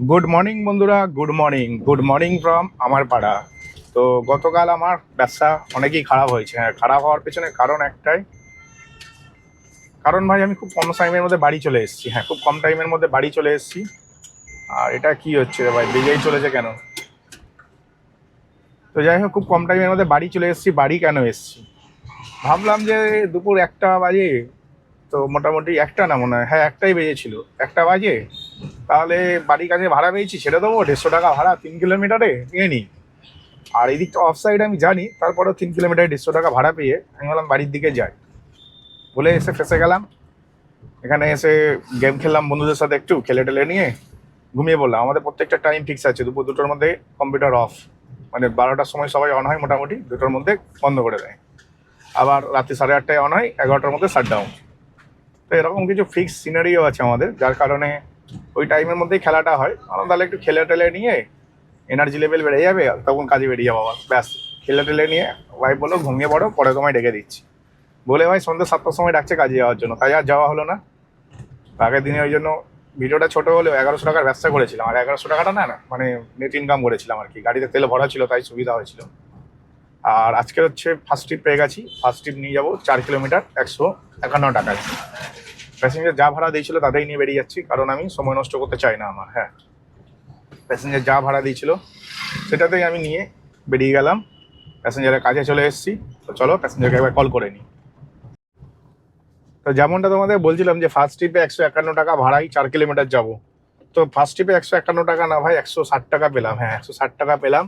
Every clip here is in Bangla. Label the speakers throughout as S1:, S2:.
S1: গুড মর্নিং বন্ধুরা। Good morning good morning from আমার পাড়া। তো গতকাল আমার ব্যবসা অনেকই খারাপ হয়েছে। হ্যাঁ খারাপ হওয়ার পেছনে কারণ একটাই। কারণ ভাই, আমি খুব কম টাইমের মধ্যে বাড়ি চলে এসেছি। হ্যাঁ খুব কম টাইমের মধ্যে বাড়ি চলে এসেছি। আর এটা কি হচ্ছে ভাই বেজেই চলেছে কেন? তো যাই হোক, খুব কম টাইমের মধ্যে বাড়ি চলে এসেছি। বাড়ি কেন এসেছি? ভাবলাম যে দুপুর একটা বাজে। তো মোটামুটি একটা না মনে হয়। হ্যাঁ একটাই বেজেছিল। একটা বাজে? তাহলে বাড়ির কাছে ভাড়া পেয়েছি ছেড়ে দেবো দেড়শো টাকা ভাড়া, তিন কিলোমিটারে নিয়ে নিই। আর এই দিকটা অফ সাইড আমি জানি, তারপরেও তিন কিলোমিটারে দেড়শো টাকা ভাড়া পেয়ে আমি বললাম বাড়ির দিকে যাই। বলে এসে ফেসে গেলাম। এখানে এসে গেম খেললাম বন্ধুদের সাথে একটু, খেলে টেলে নিয়ে ঘুমিয়ে পড়লাম। আমাদের প্রত্যেকটা টাইম ফিক্স আছে, দুপুর দুটোর মধ্যে কম্পিউটার অফ মানে বারোটার সময় সবাই অন হয় মোটামুটি, দুটোর মধ্যে বন্ধ করে দেয়। আবার রাত্রি সাড়ে আটটায় অন হয়, এগারোটার মধ্যে শাট ডাউন তো এরকম কিছু ফিক্স সিনারিও আছে আমাদের, যার কারণে ওই টাইমের মধ্যেই খেলাটা হয়। আমরা তাহলে একটু খেলে টেলে নিয়ে এনার্জি লেভেল বেড়ে যাবে, তখন কাজে বেরিয়ে যাব আবার। ব্যাস, খেলে টেলে নিয়ে ওয়াইফ বলো, ঘুমিয়ে পড়ো, পরে তোমায় ডেকে দিচ্ছি। বলে ভাই, সন্ধ্যে সাতটার সময় ডাকছে কাজে যাওয়ার জন্য। তাই আর যাওয়া হলো না। আগের দিনে ওই জন্য ভিডিওটা ছোটো হলেও এগারোশো টাকার ব্যবসা করেছিলাম। আর এগারোশো টাকাটা না না মানে নেট ইনকাম করেছিলাম আর কি। গাড়িতে তেল ভরা ছিল, তাই সুবিধা হয়েছিল। আর আজকে হচ্ছে ফার্স্ট ট্রিপ পেয়ে গেছি। ফার্স্ট ট্রিপ নিয়ে যাব চার কিলোমিটার একশো একান্ন টাকায়। প্যাসেঞ্জার যা ভাড়া দিয়েছিল তাতেই নিয়ে বেরিয়ে যাচ্ছি, কারণ আমি সময় নষ্ট করতে চাই না আমার হ্যাঁ। প্যাসেঞ্জার যা ভাড়া দিয়েছিল, সেটাতেই আমি নিয়ে বেরিয়ে গেলাম প্যাসেঞ্জারের কাছে চলে এসেছি। তো চলো প্যাসেঞ্জারকে একবার কল করে নিই। তো যেমনটা তোমাদের বলছিলাম যে ফার্স্ট ট্রিপে একশো একান্ন টাকা ভাড়াই, চার কিলোমিটার যাব। তো ফার্স্ট ট্রিপে একশো একান্ন টাকা না ভাই, একশো ষাট টাকা পেলাম হ্যাঁ একশো ষাট টাকা পেলাম।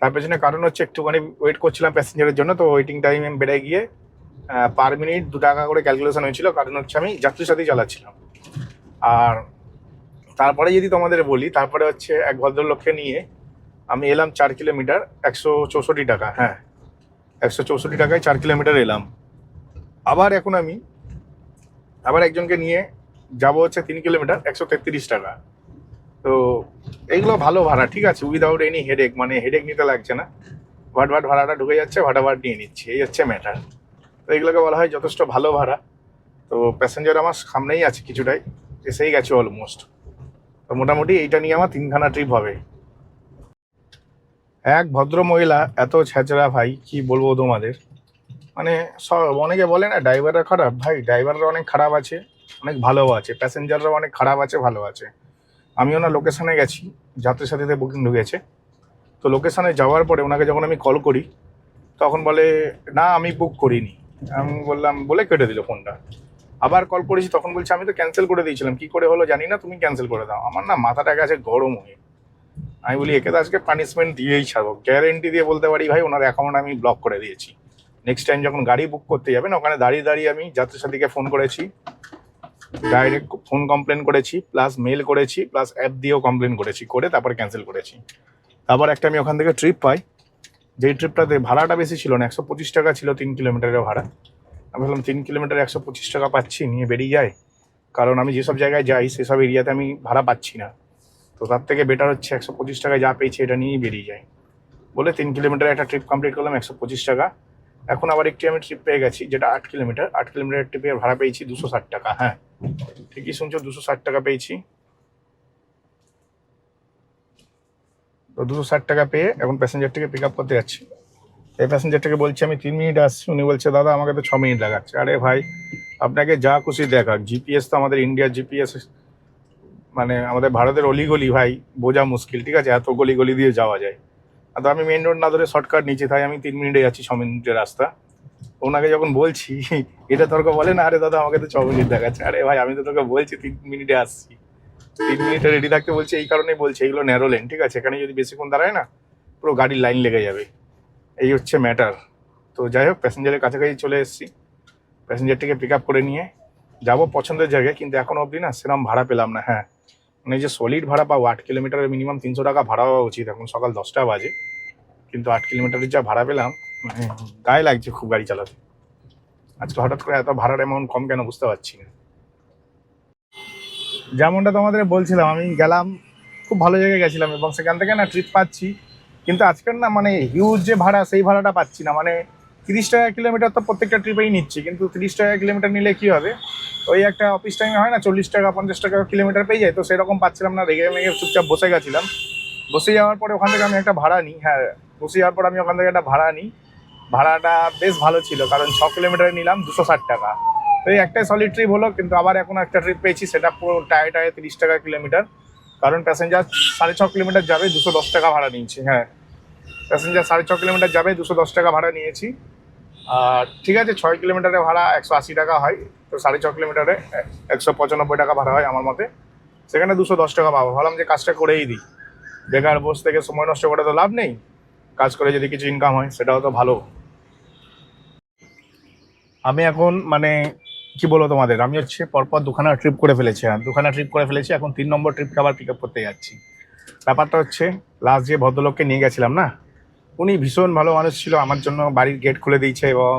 S1: তার পেছনে কারণ হচ্ছে একটুখানি ওয়েট করছিলাম প্যাসেঞ্জারের জন্য, তো ওয়েটিং টাইম বেড়ে গিয়ে পার মিনিট দু টাকা করে ক্যালকুলেশন হয়েছিল, কারণ হচ্ছে আমি যাত্রীর সাথেই চালাচ্ছিলাম। আর তারপরে যদি তোমাদের বলি, তারপরে হচ্ছে এক ভদ্রলোককে নিয়ে আমি এলাম চার কিলোমিটার, একশো চৌষট্টি টাকা হ্যাঁ একশো চৌষট্টি টাকায় চার কিলোমিটার এলাম। আবার এখন আমি, আবার একজনকে নিয়ে যাব হচ্ছে তিন কিলোমিটার, একশো তেত্রিশ টাকা। তো এইগুলো ভালো ভাড়া, ঠিক আছে উইদাউট এনি হেডেক মানে হেডেক নিতে লাগছে না। ভাট ভাট ভাড়াটা ঢুকে যাচ্ছে ভাটা ভাট নিয়ে নিচ্ছে, এই হচ্ছে ম্যাটার তো এগুলোকে বলা হয় যথেষ্ট ভালো ভাড়া। তো প্যাসেঞ্জার আমার সামনেই আছে কিছুটাই। এসেই গেছে অলমোস্ট তো মোটামুটি এইটা নিয়ে আমার তিনখানা ট্রিপ হবে। এক ভদ্র মহিলা, এত ছেঁচড়া ভাই, কি বলব তোমাদের? মানে সব, অনেকে বলে না ড্রাইভাররা খারাপ। ভাই ড্রাইভাররা অনেক খারাপ আছে, অনেক ভালো আছে। প্যাসেঞ্জাররা অনেক খারাপ আছে, ভালো আছে। আমি ওনার লোকেশানে গেছি যাত্রীর সাথে বুকিং ঢুকেছে। তো লোকেশানে যাওয়ার পরে ওনাকে যখন আমি কল করি, তখন বলে, না, আমি বুক করিনি। আমি বললাম, বলে কেটে দিল ফোনটা। আবার কল করেছি, তখন বলছে, আমি তো ক্যান্সেল করে দিয়েছিলাম। কি করে হলো জানি না, তুমি ক্যান্সেল করে দাও। আমার না মাথাটা গেছে গরম হয়ে। আমি বলি, একে তো আজকে পানিশমেন্ট দিয়েই ছাড়বো। গ্যারেন্টি দিয়ে বলতে পারি, ভাই, ওনার অ্যাকাউন্ট আমি ব্লক করে দিয়েছি। নেক্সট টাইম যখন গাড়ি বুক করতে যাবেন ওখানে দাঁড়িয়ে দাঁড়িয়ে আমি যাত্রী সাথীকে ফোন করেছি। ডাইরেক্ট ফোন কমপ্লেন করেছি প্লাস মেল করেছি প্লাস অ্যাপ দিয়েও কমপ্লেন করেছি, করে তারপর ক্যান্সেল করেছি। তারপর একটা আমি ওখান থেকে ট্রিপ পাই। যেই ট্রিপটাতে ভাড়াটা বেশি ছিল না, একশো পঁচিশ টাকা ছিল তিন কিলোমিটারের ভাড়া। আমি ভাবলাম তিন কিলোমিটার একশো পঁচিশ টাকা পাচ্ছি, নিয়ে বেরিয়ে যায় কারণ আমি যেসব জায়গায় যাই, সেসব এরিয়াতে আমি ভাড়া পাচ্ছি না। তো তার থেকে বেটার হচ্ছে একশো পঁচিশ টাকায় যা পেয়েছি, এটা নিয়েই বেরিয়ে যায় বলে তিন কিলোমিটার একটা ট্রিপ কমপ্লিট করলাম, একশো পঁচিশ টাকা। এখন আবার একটি আমি ট্রিপ পেয়ে গেছি, যেটা আট কিলোমিটার আট কিলোমিটার ট্রিপের ভাড়া পেয়েছি দুশো ষাট টাকা হ্যাঁ। ঠিকই শুনছো, দুশো ষাট টাকা পেয়েছি। তো দুশো ষাট টাকা পেয়ে এখন প্যাসেঞ্জারটাকে পিক আপ করতে যাচ্ছি। এই প্যাসেঞ্জারটাকে বলছি, আমি তিন মিনিট আসছি। উনি বলছে, দাদা, আমাকে তো ছ মিনিট লাগাচ্ছে। আরে ভাই, আপনাকে যা খুশি দেখাক। জিপিএস তো আমাদের ইন্ডিয়ার জিপিএস মানে আমাদের ভারতের অলিগলি ভাই, বোঝা মুশকিল, ঠিক আছে? এত গলি গলি দিয়ে যাওয়া যায়। আর তো আমি মেন রোড না ধরে শর্টকাট নিচ্ছি, তাই আমি তিন মিনিটে যাচ্ছি, ছ মিনিটের রাস্তা। ওনাকে যখন বলছি, এটা তর্ক বলে, না, আরে দাদা, আমাকে তো ছ মিনিট দেখাচ্ছে। আরে ভাই, আমি তো তোকে বলছি, তিন মিনিটে আসছি। তিন মিনিটে রেডি থাকতে বলছে, এই কারণেই বলছে, এইগুলো ন্যারো লেন ঠিক আছে? এখানে যদি বেশিক্ষণ দাঁড়ায় না, পুরো গাড়ির লাইন লেগে যাবে। এই হচ্ছে ম্যাটার তো যাই হোক প্যাসেঞ্জারের কাছাকাছি চলে এসেছি। প্যাসেঞ্জারটিকে পিক আপ করে নিয়ে যাব পছন্দের জায়গায়, কিন্তু এখন অবধি না সেরকম ভাড়া পেলাম না হ্যাঁ। মানে যে সলিড ভাড়া পাবো, আট কিলোমিটারের মিনিমাম তিনশো টাকা ভাড়া হওয়া উচিত, এখন সকাল দশটা বাজে। কিন্তু আট কিলোমিটারের যা ভাড়া পেলাম মানে গায়ে লাগছে খুব গাড়ি চালাতে। আজকে হঠাৎ করে এত ভাড়ার অ্যামাউন্ট কম কেন বুঝতে পারছি না। যেমনটা তোমাদের বলছিলাম, আমি গেলাম, খুব ভালো জায়গায় গেছিলাম এবং সেখান থেকে না ট্রিপ পাচ্ছি। কিন্তু আজকের না মানে হিউজ যে ভাড়া, সেই ভাড়াটা পাচ্ছি না। মানে তিরিশ টাকা কিলোমিটার তো প্রত্যেকটা ট্রিপেই নিচ্ছি, কিন্তু তিরিশ টাকা কিলোমিটার নিলে কি হবে? ওই একটা অফিস টাইমে হয় না, চল্লিশ টাকা, পঞ্চাশ টাকা কিলোমিটার পেয়ে যায়, তো সেরকম পাচ্ছিলাম না, রেগে মেগে চুপচাপ বসে গেছিলাম। বসে যাওয়ার পরে ওখান থেকে আমি একটা ভাড়া নিই হ্যাঁ বসে যাওয়ার পর আমি ওখান থেকে একটা ভাড়া নিই। ভাড়াটা বেশ ভালো ছিল, কারণ ছ কিলোমিটার নিলাম, দুশো ষাট টাকা। এই একটাই সলিড ট্রিপ হলো, কিন্তু আবার এখন একটা ট্রিপ পেয়েছি, সেটা পুরো টায়ে টায়ে তিরিশ টাকা কিলোমিটার কারণ প্যাসেঞ্জার সাড়ে ছ কিলোমিটার যাবে, দুশো দশ টাকা ভাড়া নিয়েছি হ্যাঁ। প্যাসেঞ্জার সাড়ে ছ কিলোমিটার যাবে, দুশো দশ টাকা ভাড়া নিয়েছি। আর ঠিক আছে, ছয় কিলোমিটারে ভাড়া একশো আশি টাকা হয়, তো সাড়ে ছ কিলোমিটারে একশো পঁচানব্বই টাকা ভাড়া হয় আমার মতে। সেখানে দুশো দশ টাকা পাবো। ভাবলাম যে কাজটা করেই দিই। বেকার বসে থেকে সময় নষ্ট করে তো লাভ নেই। কাজ করে যদি কিছু ইনকাম হয়, সেটাও তো ভালো। আমি এখন মানে কি বলব তোমাদের? আমি হচ্ছে পরপর দুখানা ট্রিপ করে ফেলেছি, আর দুখানা ট্রিপ করে ফেলেছি, এখন তিন নম্বর ট্রিপকে আবার পিক আপ করতে যাচ্ছি। ব্যাপারটা হচ্ছে লাস্ট যে ভদ্রলোককে নিয়ে গেছিলাম না, উনি ভীষণ ভালো মানুষ ছিল, আমার জন্য বাড়ির গেট খুলে দিয়েছে এবং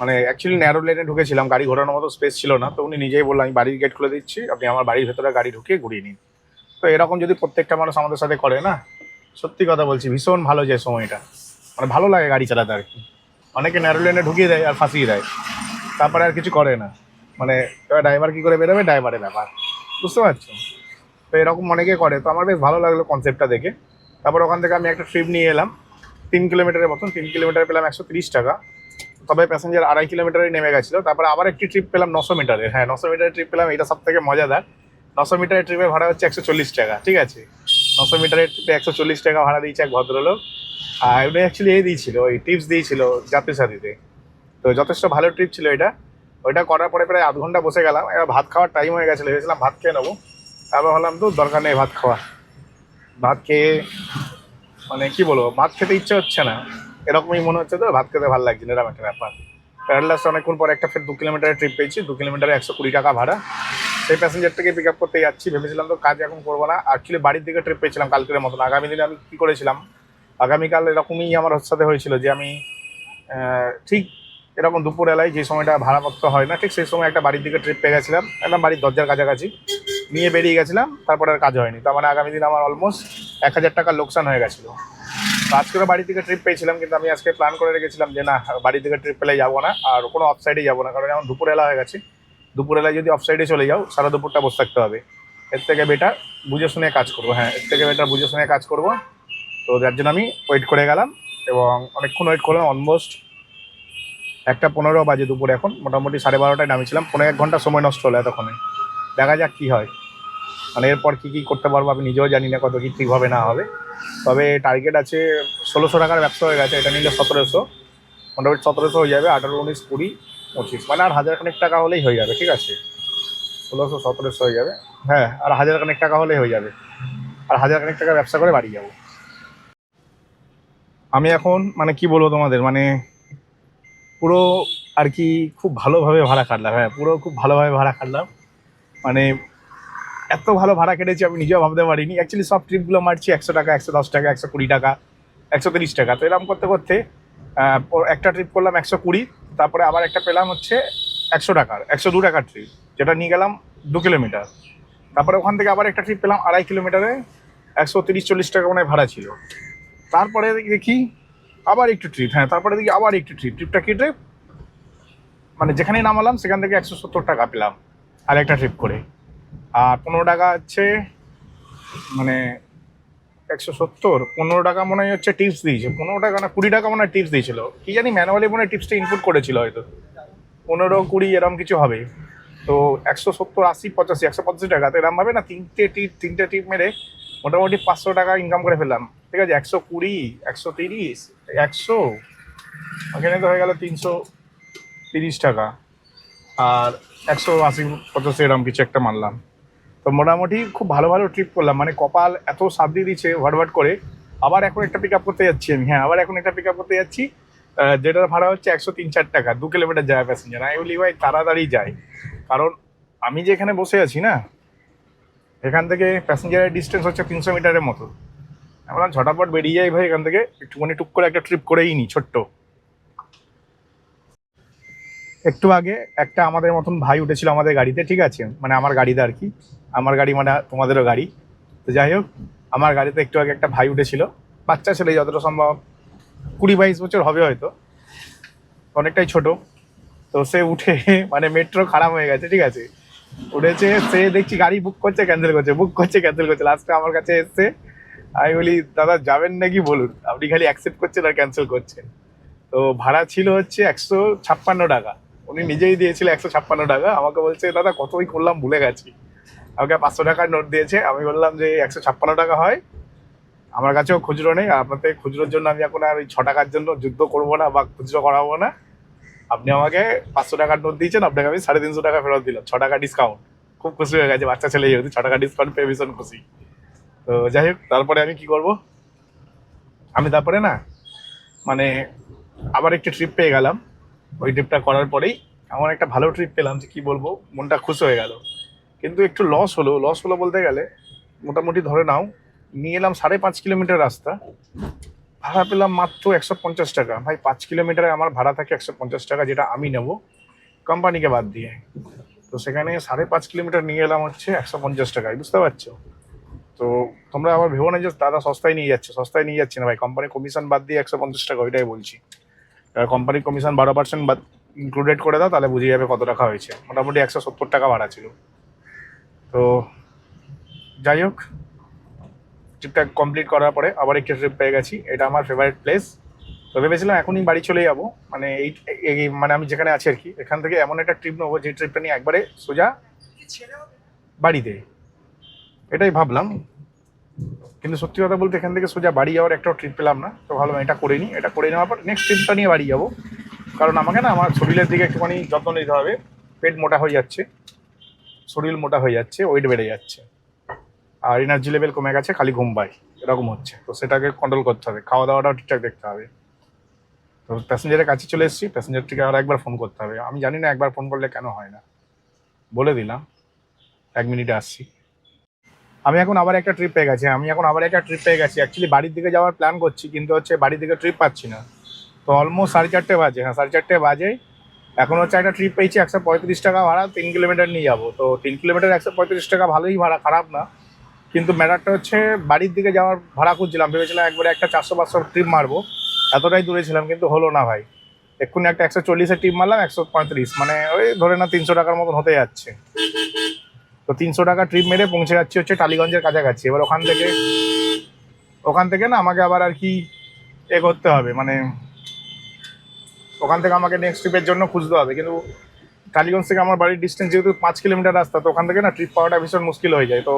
S1: মানে অ্যাকচুয়ালি ন্যারো লেনে ঢুকেছিলাম, গাড়ি ঘোরানোর মতো স্পেস ছিল না, তো উনি নিজেই বলল আমি বাড়ির গেট খুলে দিচ্ছি, আপনি আমার বাড়ির ভেতরে গাড়ি ঢুকিয়ে ঘুরিয়ে নিন। তো এরকম যদি প্রত্যেকটা মানুষ আমাদের সাথে করে না, সত্যি কথা বলছি, ভীষণ ভালো যে সময়টা। মানে ভালো লাগে গাড়ি চালাতে আর কি। অনেকে ন্যারো লেনে ঢুকিয়ে দেয় আর ফাঁসিয়ে দেয়। তারপরে আর কিছু করে না। মানে ড্রাইভার কি করে বেরোবে? ড্রাইভারের ব্যাপার। বুঝতে পারছ? তো এরকম অনেকে করে। তো আমার বেশ ভালো লাগল কনসেপ্টটা দেখে। তারপর ওখান থেকে আমি একটা ট্রিপ নিয়ে এলাম। তিন কিলোমিটারের মতন। তিন কিলোমিটার পেলাম একশো তিরিশ টাকা। তবে প্যাসেঞ্জার আড়াই কিলোমিটারে নেমে গেছিল। তারপর আবার একটি ট্রিপ পেলাম নশো মিটারের। হ্যাঁ নশো মিটারের ট্রিপ পেলাম। এটা সব থেকে মজাদার। নশো মিটারের ট্রিপে ভাড়া হচ্ছে একশো চল্লিশ টাকা। ঠিক আছে? নশো মিটারের ট্রিপে একশো চল্লিশ টাকা ভাড়া দিয়েছে এক ভদ্রলোক। আর উনি অ্যাকচুয়ালি এ দিয়েছিল, ওই টিপস দিয়েছিল যাত্রী সাথীতে তো যথেষ্ট ভালো ট্রিপ ছিল এটা। ওইটা করার পরে প্রায় আধ ঘণ্টা বসে গেলাম। এবার ভাত খাওয়ার টাইম হয়ে গেছিল ভেবেছিলাম ভাত খেয়ে নেব। তারপর ভাবলাম, তো দরকার নেই ভাত খাওয়া ভাত খেয়ে মানে কি বলব, ভাত খেতে ইচ্ছে হচ্ছে না। এরকমই মনে হচ্ছে তো, ভাত খেতে ভালো লাগছে এরকম একটা ব্যাপার। প্যারালাস্ট অনেকক্ষণ পর একটা ফের দু কিলোমিটারের ট্রিপ পেয়েছি। দু কিলোমিটারে একশো কুড়ি টাকা ভাড়া। সেই প্যাসেঞ্জারটাকে পিক আপ করতে যাচ্ছি, ভেবেছিলাম তো কাজ এখন করব না। অ্যাকচুয়ালি বাড়ির দিকে ট্রিপ পেয়েছিলাম কালকের মতন। আগামী দিনে আমি কী করেছিলাম? আগামীকাল এরকমই আমার সাথে হয়েছিল যে আমি ঠিক এরকম দুপুর দুপুরবেলায় যে সময়টা ভাড়াপত্র হয় না, ঠিক সেই সময় একটা বাড়ির দিকে ট্রিপ পেয়ে গেছিলাম, একদম বাড়ির দরজার কাছাকাছি। নিয়ে বেরিয়ে গেছিলাম, তারপরে আর কাজ হয়নি। তার মানে আগামী দিন আমার অলমোস্ট এক হাজার টাকার লোকসান হয়ে গেছিল। তো আজকেরও বাড়ি থেকে ট্রিপ পেয়েছিলাম, কিন্তু আমি আজকে প্ল্যান করে রেখেছিলাম যে না বাড়ি থেকে ট্রিপ পেলে যাব না, আর কোনো অফসাইডে যাব না, কারণ এখন দুপুরবেলা হয়ে গেছে। দুপুরবেলায় যদি অফসাইডে চলে যাও, সারা দুপুরটা বসে থাকতে হবে। এর থেকে বেটার বুঝে শুনে কাজ করব হ্যাঁ এর থেকে বেটার বুঝে শুনে কাজ করব। তো যার জন্য আমি ওয়েট করে গেলাম, এবং অনেকক্ষণ ওয়েট করলাম অলমোস্ট একটা পনেরো বাজে দুপুরে এখন, মোটামুটি সাড়ে বারোটায় নামিয়েছিলাম। পনেরো এক ঘণ্টা সময় নষ্ট হলো এতক্ষণে। দেখা যাক কী হয়। মানে এরপর কী কী করতে পারব আমি নিজেও জানি না কত কী ঠিক হবে না হবে। তবে টার্গেট আছে ষোলোশো টাকার ব্যবসা হয়ে গেছে, এটা নিলে সতেরোশো। মোটামুটি সতেরোশো হয়ে যাবে, আঠারো উনিশ কুড়ি পঁচিশ। মানে আর হাজার খানেক টাকা হলেই হয়ে যাবে, ঠিক আছে? ষোলোশো, সতেরোশো হয়ে যাবে। হ্যাঁ আর হাজার খানেক টাকা হলেই হয়ে যাবে। আর হাজার খানেক টাকা ব্যবসা করে বাড়ি যাব। আমি এখন মানে কি বলব তোমাদের? মানে পুরো আর কি খুব ভালোভাবে ভাড়া কাটলাম হ্যাঁ পুরো খুব ভালোভাবে ভাড়া কাটলাম মানে এত ভালো ভাড়া কেটেছি আমি নিজেও ভাবতে পারিনি। অ্যাকচুয়ালি সব ট্রিপগুলো মারছি একশো টাকা, একশো দশ টাকা, একশো কুড়ি টাকা, একশো তিরিশ টাকা। তো এরকম করতে করতে একটা ট্রিপ করলাম একশো কুড়ি, তারপরে আবার একটা পেলাম হচ্ছে একশো টাকার, একশো দু টাকার ট্রিপ যেটা নিয়ে গেলাম দু কিলোমিটার। তারপরে ওখান থেকে আবার একটা ট্রিপ পেলাম আড়াই কিলোমিটারে, একশো তিরিশ চল্লিশ টাকা মনে ভাড়া ছিল। তারপরে দেখি আবার একটু ট্রিপ হ্যাঁ তারপরে দেখি আবার একটু ট্রিপ ট্রিপটা কেটে মানে যেখানে নামালাম, সেখান থেকে একশো সত্তর টাকা পেলাম আর একটা ট্রিপ করে। আর পনেরো টাকা হচ্ছে মানে একশো সত্তর, পনেরো টাকা মনে হয় হচ্ছে টিপস দিয়েছে। পনেরো টাকা না, কুড়ি টাকা মনে হয় টিপস দিয়েছিল। কি জানি ম্যানুয়ালি মনে হয় টিপসটা ইনপুট করেছিল হয়তো। পনেরো, কুড়ি এরকম কিছু হবে। তো একশো সত্তর, আশি, পঁচাশি, একশো পঁচাশি টাকা। তো এরকম ভাবে না, তিনটে টিপ তিনটে টিপ মেরে মোটামুটি পাঁচশো টাকা ইনকাম করে ফেললাম। ঠিক আছে একশো কুড়ি, একশো তিরিশ, একশো, ওখানে তো হয়ে গেল তিনশো তিরিশ টাকা। আর একশো আশি পঁচাশি এরকম কিছু একটা মারলাম তো মোটামুটি খুব ভালো ভালো ট্রিপ করলাম। মানে কপাল এত সাথ দিয়ে দিচ্ছে ভাট করে। আবার এখন একটা পিক আপ করতে যাচ্ছি আমি। হ্যাঁ আবার এখন একটা পিক আপ করতে যাচ্ছি। যেটার ভাড়া হচ্ছে একশো তিন চার টাকা, দু কিলোমিটার যায় প্যাসেঞ্জার আমি বলি, ভাই, তাড়াতাড়ি যায় কারণ আমি যেখানে বসে আছি না, এখান থেকে প্যাসেঞ্জারের ডিস্টেন্স হচ্ছে তিনশো মিটারের মতো। আমরা ঝটাপট বেরিয়ে যাই ভাই এখান থেকে। একটুখানি টুক করে একটা ট্রিপ করেই নিই ছোট্ট। একটু আগে একটা আমাদের মতন ভাই উঠেছিল আমাদের গাড়িতে, ঠিক আছে? মানে আমার গাড়িতে আর কি। আমার গাড়ি মানে তোমাদেরও গাড়ি। তো যাই হোক, আমার গাড়িতে একটু আগে একটা ভাই উঠেছিল। বাচ্চা ছেলে যতটা সম্ভব, কুড়ি বাইশ বছর হবে হয়তো। অনেকটাই ছোট। তো সে উঠে মানে মেট্রো খারাপ হয়ে গেছে, ঠিক আছে? উঠেছে, সে দেখছি গাড়ি বুক করছে ক্যান্সেল করছে বুক করছে ক্যান্সেল করছে। লাস্টে আমার কাছে এসছে। আমি বলি, দাদা, যাবেন নাকি বলুন? আপনি খালি অ্যাকসেপ্ট করছেন আর ক্যান্সেল করছেন। তো ভাড়া ছিল হচ্ছে একশো ছাপ্পান্ন টাকা। উনি নিজেই দিয়েছিল একশো ছাপ্পান্ন টাকা। আমাকে বলছে, দাদা কতই করলাম ভুলে গেছি। আমাকে পাঁচশো টাকার নোট দিয়েছে। আমি বললাম যে, একশো ছাপ্পান্ন টাকা হয়। আমার কাছেও খুচরো নেই। আপনাদের খুচরোর জন্য আমি এখন আর ওই ছ টাকার জন্য যুদ্ধ করব না বা খুচরো করাবো না। আপনি আমাকে পাঁচশো টাকার নোট দিয়েছেন। আপনাকে আমি সাড়ে তিনশো টাকা ফেরত দিলাম। ছ টাকা ডিসকাউন্ট খুব খুশি হয়ে গেছে। বাচ্চা ছেলে যেহেতু, ছ টাকা ডিসকাউন্ট পেয়ে ভীষণ খুশি। তো যাই হোক, তারপরে আমি কি করব? আমি তারপরে না মানে আবার একটি ট্রিপ পেয়ে গেলাম। ওই ট্রিপটা করার পরেই এমন একটা ভালো ট্রিপ পেলাম যে কি বলব, মনটা খুশি হয়ে গেল। কিন্তু একটু লস হলো। লস হলো বলতে গেলে, মোটামুটি ধরে নাও, নিয়ে এলাম সাড়ে পাঁচ কিলোমিটার রাস্তা। ভাড়া পেলাম মাত্র একশো পঞ্চাশ টাকা। ভাই, পাঁচ কিলোমিটারে আমার ভাড়া থাকে একশো পঞ্চাশ টাকা, যেটা আমি নেব কোম্পানিকে বাদ দিয়ে। তো সেখানে সাড়ে পাঁচ কিলোমিটার নিয়ে এলাম হচ্ছে একশো পঞ্চাশ টাকায়। বুঝতে পারছ? তো তোমরা আবার ভেবো না যে দাদা সস্তায় নিয়ে যাচ্ছে সস্তায় নিয়ে যাচ্ছে না ভাই। কোম্পানি কমিশন বাদ দিয়ে একশো পঞ্চাশ টাকা ওইটাই বলছি। কোম্পানির কমিশন বারো পার্সেন্ট বাদ ইনক্লুডেড করে দাও তাহলে বুঝে যাবে কত টাকা হয়েছে। মোটামুটি একশো সত্তর টাকা ভাড়া ছিল। তো যাই হোক ট্রিপটা কমপ্লিট করার পরে আবার একটা ট্রিপ পেয়ে গেছি। এটা আমার ফেভারিট প্লেস তো ভেবেছিলাম এখনই বাড়ি চলে যাব। মানে এই এই- মানে আমি যেখানে আছি আর কি এখান থেকে এমন একটা ট্রিপ নেব যে ট্রিপটা নিয়ে একবারে সোজা বাড়িতে। এটাই ভাবলাম। কিন্তু সত্যি কথা বলতে এখান থেকে সোজা বাড়ি যাওয়ার একটাও ট্রিপ পেলাম না। তো ভাবলাম এটা করে নিই, এটা করে নেওয়ার পর নেক্সট ট্রিপটা নিয়ে বাড়ি যাব। কারণ আমাকে না, আমার শরীরের দিকে একটুখানি যত্ন নিতে হবে। পেট মোটা হয়ে যাচ্ছে, শরীর মোটা হয়ে যাচ্ছে ওয়েট বেড়ে যাচ্ছে। আর এনার্জি লেভেল কমে গেছে, খালি ঘুম পাই এরকম হচ্ছে। তো সেটাকে কন্ট্রোল করতে হবে, খাওয়া দাওয়াটাও ঠিকঠাক দেখতে হবে। তো প্যাসেঞ্জারের কাছে চলে এসেছি প্যাসেঞ্জারটিকে আর একবার ফোন করতে হবে। আমি জানি না একবার ফোন করলে কেন হয় না। বলে দিলাম, এক মিনিটে আসছি। আমি এখন আবার একটা ট্রিপ পেয়ে গেছি, আমি এখন আবার একটা ট্রিপ পেয়ে গেছি। অ্যাকচুয়ালি বাড়ির দিকে যাওয়ার প্ল্যান করছি, কিন্তু হচ্ছে বাড়ির দিকে ট্রিপ পাচ্ছি না। তো অলমোস্ট সাড়ে চারটে বাজে হ্যাঁ সাড়ে চারটে বাজে। এখন হচ্ছে একটা ট্রিপ পেয়েছি, একশো পঁয়ত্রিশ টাকা ভাড়া, তিন কিলোমিটার নিয়ে যাব। তো তিন কিলোমিটার একশো পঁয়ত্রিশ টাকা ভালোই ভাড়া, খারাপ না। কিন্তু ম্যাটারটা হচ্ছে বাড়ির দিকে যাওয়ার ভাড়া খুঁজছিলাম, ভেবেছিলাম একবারে একটা চারশো পাঁচশো ট্রিপ মারবো। এতটাই দূরে ছিলাম, কিন্তু হলো না ভাই। এক্ষুনি একটা একশো চল্লিশের ট্রিপ মারলাম, একশো পঁয়ত্রিশ। মানে ওই ধরে না তিনশো টাকার মতন হতে যাচ্ছে। তো তিনশো টাকা ট্রিপ মেরে পৌঁছে যাচ্ছি হচ্ছে টালিগঞ্জের কাছাকাছি। এবার ওখান থেকে ওখান থেকে না আমাকে আবার আর কি এ করতে হবে মানে ওখান থেকে আমাকে নেক্সট ট্রিপের জন্য খুঁজতে হবে। কিন্তু টালিগঞ্জ থেকে আমার বাড়ির ডিস্টেন্স যেহেতু পাঁচ কিলোমিটার রাস্তা, তো ওখান থেকে না ট্রিপ পাওয়াটা ভীষণ মুশকিল হয়ে যায়। তো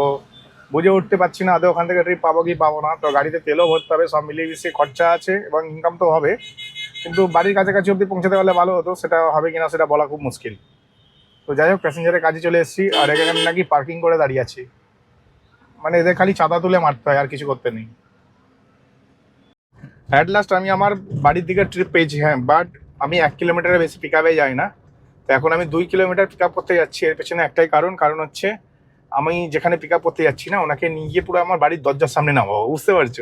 S1: বুঝে উঠতে পারছি না, আদৌ ওখান থেকে ট্রিপ পাবো কি পাবো না। তো গাড়িতে তেলও ভরতে হবে, সব মিলিয়ে মিশিয়ে খরচা আছে এবং ইনকাম তো হবে। কিন্তু বাড়ির কাছাকাছি অবধি পৌঁছাতে পারলে ভালো হতো, সেটা হবে কিনা সেটা বলা খুব মুশকিল। তো যাই হোক প্যাসেঞ্জারের কাজে চলে এসেছি, আর এখানে নাকি পার্কিং করে দাঁড়িয়ে আছি। মানে এদের খালি চাঁদা তুলে মারতে হয়, আর কিছু করতে নেই। অ্যাট লাস্ট আমি আমার বাড়ির দিকে ট্রিপ পেয়েছি হ্যাঁ বাট আমি এক কিলোমিটারের বেশি পিক আপে যাই না। তো এখন আমি দুই কিলোমিটার পিক আপ করতে যাচ্ছি, এর পেছনে একটাই কারণ কারণ হচ্ছে আমি যেখানে পিক আপ করতে যাচ্ছি না, ওনাকে নিয়ে গিয়ে পুরো আমার বাড়ির দরজার সামনে নামাবো, বুঝতে পারছ?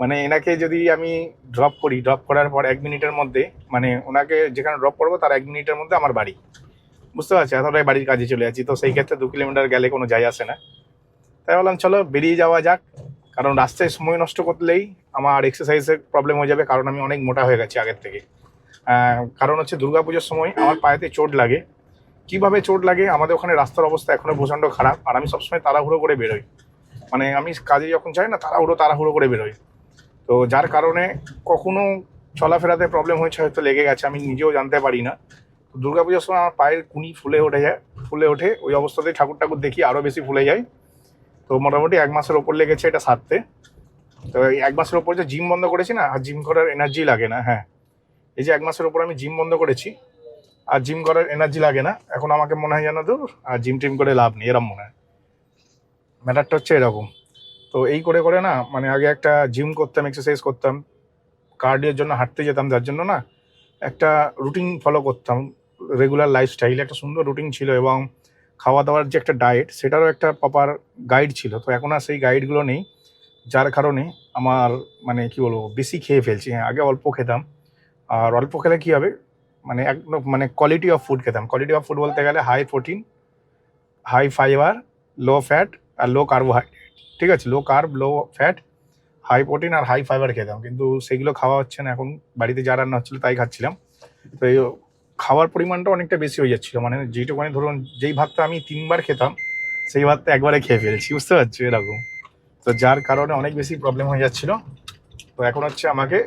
S1: মানে এনাকে যদি আমি ড্রপ করি ড্রপ করার পর এক মিনিটের মধ্যে মানে ওনাকে যেখানে ড্রপ করব, তার এক মিনিটের মধ্যে আমার বাড়ি। বুঝতে পারছি এতটাই বাড়ির কাজে চলে যাচ্ছি, তো সেই ক্ষেত্রে দু কিলোমিটার গেলে কোনো যায় আসে না। তাই বললাম চলো বেরিয়ে যাওয়া যাক, কারণ রাস্তায় সময় নষ্ট করলেই আমার এক্সারসাইজের প্রবলেম হয়ে যাবে, কারণ আমি অনেক মোটা হয়ে গেছি আগের থেকে। কারণ হচ্ছে দুর্গাপুজোর সময় আমার পায়েতে চোট লাগে। কীভাবে চোট লাগে? আমাদের ওখানে রাস্তার অবস্থা এখনও প্রচণ্ড খারাপ, আর আমি সবসময় তাড়াহুড়ো করে বেরোই। মানে আমি কাজে যখন যাই না, তাড়াহুড়ো তাড়াহুড়ো করে বেরোই। তো যার কারণে কখনো চলাফেরাতে প্রবলেম হয়েছে, হয়তো লেগে গেছে, আমি নিজেও জানতে পারি না। দুর্গাপুজোর সময় আমার পায়ের কুনি ফুলে উঠে যায়, ফুলে ওঠে। ওই অবস্থাতেই ঠাকুর ঠাকুর দেখি আরও বেশি ফুলে যায়। তো মোটামুটি এক মাসের ওপর লেগেছে এটা সারতে। তো এই এক মাসের ওপর যে জিম বন্ধ করেছি না, আর জিম করার এনার্জি লাগে না হ্যাঁ। এই যে এক মাসের ওপর আমি জিম বন্ধ করেছি, আর জিম করার এনার্জি লাগে না। এখন আমাকে মনে হয় জানো দূর, আর জিম টিম করে লাভ নেই, এরম মনে হয়। ম্যাটারটা হচ্ছে এরকম। তো এই করে করে না মানে আগে একটা জিম করতাম এক্সারসাইজ করতাম কার্ডিওর জন্য হাঁটতে যেতাম, যার জন্য না একটা রুটিন ফলো করতাম। রেগুলার লাইফস্টাইল একটা সুন্দর রুটিন ছিল এবং খাওয়া দাওয়ার যে একটা ডায়েট সেটারও একটা প্রপার গাইড ছিল। তো এখন আর সেই গাইডগুলো নেই, যার কারণে আমার মানে কি বলব, বেশি খেয়ে ফেলছি। হ্যাঁ আগে অল্প খেতাম। আর অল্প খেলে কী হবে? মানে একদম মানে কোয়ালিটি অফ ফুড খেতাম। কোয়ালিটি অফ ফুড বলতে গেলে high protein high fibre low fat আর লো কার্বোহাইড্রেট ঠিক আছে? Low carb low fat high protein আর হাই ফাইবার খেতাম। কিন্তু সেগুলো খাওয়া হচ্ছে না। এখন বাড়িতে যা রান্না হচ্ছিল তাই খাচ্ছিলাম। তো খাওয়ার পরিমাণটা অনেকটা বেশি হয়ে যাচ্ছিল। মানে যেইটুকুনি ধরুন যেই ভাতটা আমি তিনবার খেতাম, সেই ভাতটা একবারে খেয়ে ফেলছি, বুঝতে পারছ? এরকম। তো যার কারণে অনেক বেশি প্রবলেম হয়ে যাচ্ছিল। তো এখন হচ্ছে আমাকে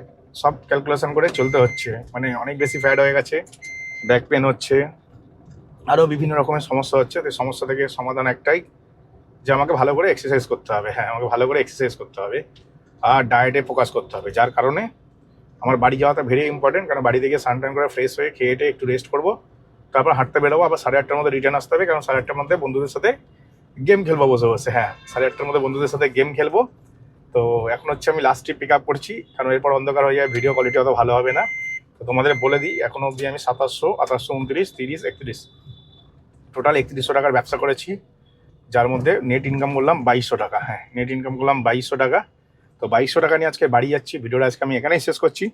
S1: সব ক্যালকুলেশন করে চলতে হচ্ছে। মানে অনেক বেশি ফ্যাট হয়ে গেছে ব্যাক পেন হচ্ছে আরও বিভিন্ন রকমের সমস্যা হচ্ছে। তো সমস্যা থেকে সমাধান একটাই, যে আমাকে ভালো করে এক্সারসাইজ করতে হবে। হ্যাঁ আমাকে ভালো করে এক্সারসাইজ করতে হবে। আর ডায়েটে ফোকাস করতে হবে। যার কারণে আমার বাড়ি যাওয়াটা ভেরি ইম্পর্টেন্ট কারণ বাড়ি থেকে স্নান টান করে ফ্রেশ হয়ে খেয়ে একটু রেস্ট করব। তারপর হাঁটতে বেরোবো, আবার সাড়ে আটটার মধ্যে রিটার্ন আসতে হবে, কারণ সাড়ে আটটার মধ্যে বন্ধুদের সাথে গেম খেলব বসে বসে হ্যাঁ সাড়ে আটটার মধ্যে বন্ধুদের সাথে গেম খেলব। তো এখন হচ্ছে আমি লাস্ট ট্রিপ পিক আপ করছি, কারণ এরপর অন্ধকার হয়ে যায় ভিডিও কোয়ালিটি অত ভালো হবে না। তো তোমাদের বলে দিই, এখনও অবধি আমি সাতাশশো, আঠাশশো উনত্রিশ, তিরিশ, একত্রিশ। টোটাল একত্রিশশো টাকার ব্যবসা করেছি, যার মধ্যে নেট ইনকাম করলাম বাইশশো টাকা হ্যাঁ নেট ইনকাম করলাম বাইশশো টাকা। তো বাইশশো টাকা নিয়ে আজকে বাড়ি যাচ্ছি। ভিডিওটা আজকে আমি এখানেই শেষ করছি।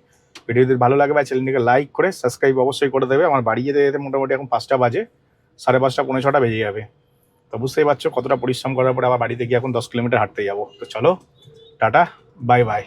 S1: ভিডিও যদি ভালো লাগে বা চ্যানেলটিকে লাইক করে সাবস্ক্রাইব অবশ্যই করে দেবে। আমার বাড়ি যেতে যেতে মোটামুটি এখন পাঁচটা বাজে, সাড়ে পাঁচটা পনেরো ছটা বেজে যাবে। তো বুঝতেই পারছ কতটা পরিশ্রম করার পরে আবার বাড়িতে গিয়ে এখন দশ কিলোমিটার হাঁটতে যাব। তো চলো, টাটা বাই বাই